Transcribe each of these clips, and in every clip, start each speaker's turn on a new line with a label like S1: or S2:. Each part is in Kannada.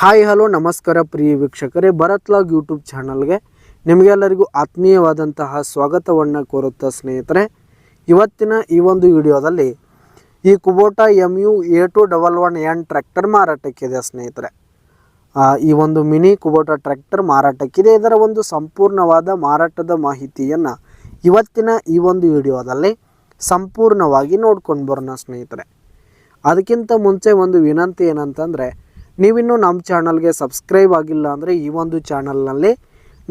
S1: ಹಾಯ್, ಹಲೋ, ನಮಸ್ಕಾರ ಪ್ರಿಯ ವೀಕ್ಷಕರೇ, ಭರತ್ ಲಾಗ್ ಯೂಟ್ಯೂಬ್ ಚಾನಲ್ಗೆ ನಿಮಗೆಲ್ಲರಿಗೂ ಆತ್ಮೀಯವಾದಂತಹ ಸ್ವಾಗತವನ್ನು ಕೋರುತ್ತಾ ಸ್ನೇಹಿತರೆ. ಇವತ್ತಿನ ಈ ಒಂದು ವಿಡಿಯೋದಲ್ಲಿ ಈ Kubota M U A two double one N tractor ಮಾರಾಟಕ್ಕಿದೆ ಸ್ನೇಹಿತರೆ. ಈ ಒಂದು ಮಿನಿ ಕುಬೋಟಾ ಟ್ರ್ಯಾಕ್ಟರ್ ಮಾರಾಟಕ್ಕಿದೆ ಇದರ ಒಂದು ಸಂಪೂರ್ಣವಾದ ಮಾರಾಟದ ಮಾಹಿತಿಯನ್ನು ಇವತ್ತಿನ ಈ ಒಂದು ವಿಡಿಯೋದಲ್ಲಿ ಸಂಪೂರ್ಣವಾಗಿ ನೋಡ್ಕೊಂಡು ಬರೋಣ ಸ್ನೇಹಿತರೆ. ಅದಕ್ಕಿಂತ ಮುಂಚೆ ಒಂದು ವಿನಂತಿ ಏನಂತಂದರೆ ನೀವಿನ್ನೂ ನಮ್ಮ ಚಾನಲ್ಗೆ ಸಬ್ಸ್ಕ್ರೈಬ್ ಆಗಿಲ್ಲ ಅಂದರೆ ಈ ಒಂದು ಚಾನಲ್ನಲ್ಲಿ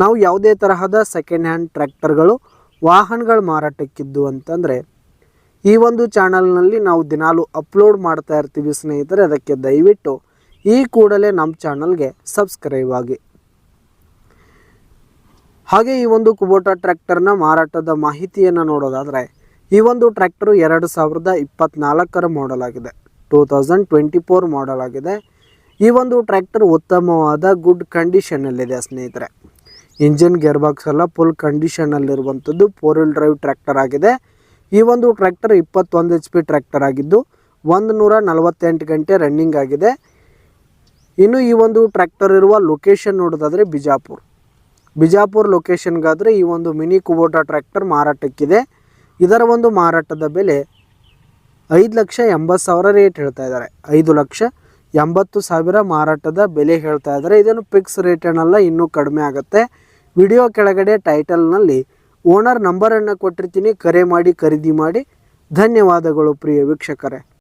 S1: ನಾವು ಯಾವುದೇ ತರಹದ ಸೆಕೆಂಡ್ ಹ್ಯಾಂಡ್ ಟ್ರ್ಯಾಕ್ಟರ್ಗಳು ವಾಹನಗಳು ಮಾರಾಟಕ್ಕಿದ್ದು ಅಂತಂದರೆ, ಈ ಒಂದು ಚಾನಲ್ನಲ್ಲಿ ನಾವು ದಿನಾಲು ಅಪ್ಲೋಡ್ ಮಾಡ್ತಾ ಇರ್ತೀವಿ ಸ್ನೇಹಿತರೆ, ಅದಕ್ಕೆ ದಯವಿಟ್ಟು ಈ ಕೂಡಲೇ ನಮ್ಮ ಚಾನಲ್ಗೆ ಸಬ್ಸ್ಕ್ರೈಬ್ ಆಗಿ. ಹಾಗೆ ಈ ಒಂದು ಕುಬೋಟಾ ಟ್ರ್ಯಾಕ್ಟರ್ನ ಮಾರಾಟದ ಮಾಹಿತಿಯನ್ನು ನೋಡೋದಾದರೆ, ಈ ಒಂದು ಟ್ರ್ಯಾಕ್ಟರು ಎರಡು ಸಾವಿರದ ಇಪ್ಪತ್ತ್ನಾಲ್ಕರ ಮಾಡಲ್ ಆಗಿದೆ two thousand twenty four model ಆಗಿದೆ. ಈ ಒಂದು ಟ್ರ್ಯಾಕ್ಟರ್ ಉತ್ತಮವಾದ ಗುಡ್ ಕಂಡೀಷನಲ್ಲಿದೆ ಸ್ನೇಹಿತರೆ. ಇಂಜಿನ್ ಗೇರ್ ಬಾಕ್ಸ್ ಎಲ್ಲ ಫುಲ್ ಕಂಡೀಷನಲ್ಲಿರುವಂಥದ್ದು ಫೋರ್ ವೀಲ್ ಡ್ರೈವ್ ಟ್ರ್ಯಾಕ್ಟರ್ ಆಗಿದೆ. ಈ ಒಂದು ಟ್ರ್ಯಾಕ್ಟರ್ ಇಪ್ಪತ್ತೊಂದು ಎಚ್ ಪಿ ಟ್ರ್ಯಾಕ್ಟರ್ ಆಗಿದ್ದು ಒಂದು ನೂರ ನಲವತ್ತೆಂಟು ಗಂಟೆ ರನ್ನಿಂಗ್ ಆಗಿದೆ. ಇನ್ನು ಈ ಒಂದು ಟ್ರ್ಯಾಕ್ಟರ್ ಇರುವ ಲೊಕೇಶನ್ ನೋಡೋದಾದರೆ ಬಿಜಾಪುರ್. ಬಿಜಾಪುರ್ ಲೊಕೇಶನ್ಗಾದರೆ ಈ ಒಂದು ಮಿನಿ ಕುಬೋಟಾ ಟ್ರ್ಯಾಕ್ಟರ್ ಮಾರಾಟಕ್ಕಿದೆ. ಇದರ ಒಂದು ಮಾರಾಟದ ಬೆಲೆ ಐದು ಲಕ್ಷ ಎಂಬತ್ತು ಸಾವಿರ ರೇಟ್ ಹೇಳ್ತಾ ಇದ್ದಾರೆ. ಐದು ಲಕ್ಷ ಎಂಬತ್ತು ಸಾವಿರ ಮಾರಾಟದ ಬೆಲೆ ಹೇಳ್ತಾ ಇದ್ದಾರೆ. ಇದನ್ನು ಫಿಕ್ಸ್ ರೇಟ್ ಏನಲ್ಲ ಇನ್ನೂ ಕಡಿಮೆ ಆಗುತ್ತೆ. ವಿಡಿಯೋ ಕೆಳಗಡೆ ಟೈಟಲ್ನಲ್ಲಿ ಓನರ್ ನಂಬರನ್ನು ಕೊಟ್ಟಿರ್ತೀನಿ. ಕರೆ ಮಾಡಿ, ಖರೀದಿ ಮಾಡಿ. ಧನ್ಯವಾದಗಳು ಪ್ರಿಯ ವೀಕ್ಷಕರೇ.